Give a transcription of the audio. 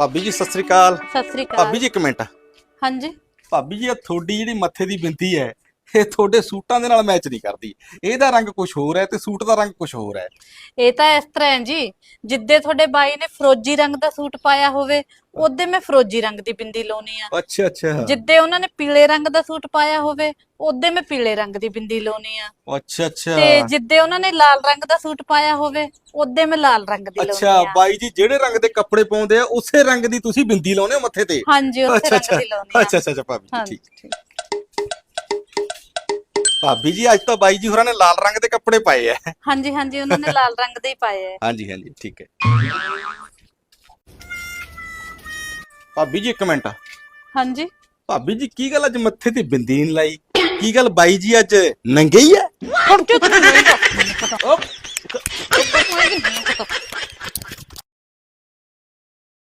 ਭਾਬੀ ਜੀ ਸਤਿ ਸ੍ਰੀ ਅਕਾਲ। ਸਤਿ ਸ੍ਰੀ ਅਕਾਲ। ਭਾਬੀ ਜੀ ਇੱਕ ਮਿੰਟ। ਹਾਂਜੀ। ਭਾਬੀ ਜੀ ਇਹ ਤੁਹਾਡੀ ਜਿਹੜੀ ਮੱਥੇ ਦੀ ਬਿੰਦੀ ਹੈ ਇਹ ਤੁਹਾਡੇ ਸੂਟਾਂ ਦੇ ਨਾਲ ਮੈਚ ਨਹੀਂ ਕਰਦੀ। ਇਹਦਾ ਰੰਗ ਕੁਝ ਹੋਰ ਹੈ ਤੇ ਸੂਟ ਦਾ ਰੰਗ ਕੁਝ ਹੋਰ ਹੈ। ਇਹ ਤਾਂ ਇਸ ਤਰ੍ਹਾਂ ਹੈ ਜੀ ਜਿੱਦੇ ਤੁਹਾਡੇ ਬਾਈ ਨੇ ਫਰੋਜੀ ਰੰਗ ਦਾ ਸੂਟ ਪਾਇਆ ਹੋਵੇ ਉਹਦੇ ਮੈਂ ਫਰੋਜੀ ਰੰਗ ਦੀ ਬਿੰਦੀ ਲਾਉਣੀ ਆ। ਅੱਛਾ ਅੱਛਾ। ਜਿੱਦੇ ਉਹਨਾਂ ਨੇ ਪੀਲੇ ਰੰਗ ਦਾ ਸੂਟ ਪਾਇਆ ਹੋਵੇ ਉਹਦੇ ਮੈਂ ਪੀਲੇ ਰੰਗ ਦੀ ਬਿੰਦੀ ਲਾਉਣੀ ਆ। ਅੱਛਾ ਅੱਛਾ। ਤੇ ਜਿੱਦੇ ਉਹਨਾਂ ਨੇ ਲਾਲ ਰੰਗ ਦਾ ਸੂਟ ਪਾਇਆ ਹੋਵੇ ਉਹਦੇ ਮੈਂ ਲਾਲ ਰੰਗ ਦੀ ਅੱਛਾ ਲਾਉਣੀ ਆ। ਬਾਈ ਜੀ ਜਿਹੜੇ ਰੰਗ ਦੇ ਕੱਪੜੇ ਪਾਉਂਦੇ ਆ ਉਸੇ ਰੰਗ ਦੀ ਤੁਸੀਂ ਬਿੰਦੀ ਲਾਉਂਦੇ ਹੋ ਮੱਥੇ ਤੇ? ਹਾਂਜੀ ਉਸੇ ਅੱਛਾ ਰੰਗ ਅੱਛਾ। ਦੀ ਲਾਉਣੀ ਆ। ਅੱਛਾ ਅੱਛਾ ਅੱਛਾ ਭਾਬੀ ਜੀ ਠੀਕ। ਠੀਕ। ਭਾਬੀ ਜੀ ਅੱਜ ਤਾਂ ਬਾਈ ਜੀ ਹੋਰਾਂ ਨੇ ਲਾਲ ਰੰਗ ਦੇ ਕੱਪੜੇ ਪਾਏ ਆ ਹਾਂਜੀ ਹਾਂਜੀ ਉਹਨਾਂ ਨੇ ਲਾਲ ਰੰਗ ਦੇ ਹੀ ਪਾਏ ਆ ਹਾਂਜੀ ਹਾਂਜੀ ਠੀਕ ਹੈ ਭਾਬੀ ਜੀ ਇੱਕ ਮਿੰਟ। ਹਾਂਜੀ। ਭਾਬੀ ਜੀ ਕੀ ਗੱਲ ਅੱਜ ਮੱਥੇ ਤੇ ਬਿੰਦੀ ਨਹੀਂ ਲਾਈ? ਕੀ ਗੱਲ ਬਾਈ ਜੀ ਅੱਜ ਨੰਗੇ ਹੀ ਆ ਹਟ ਜਾ ਤੈਨੂੰ ਨਹੀਂ ਪਤਾ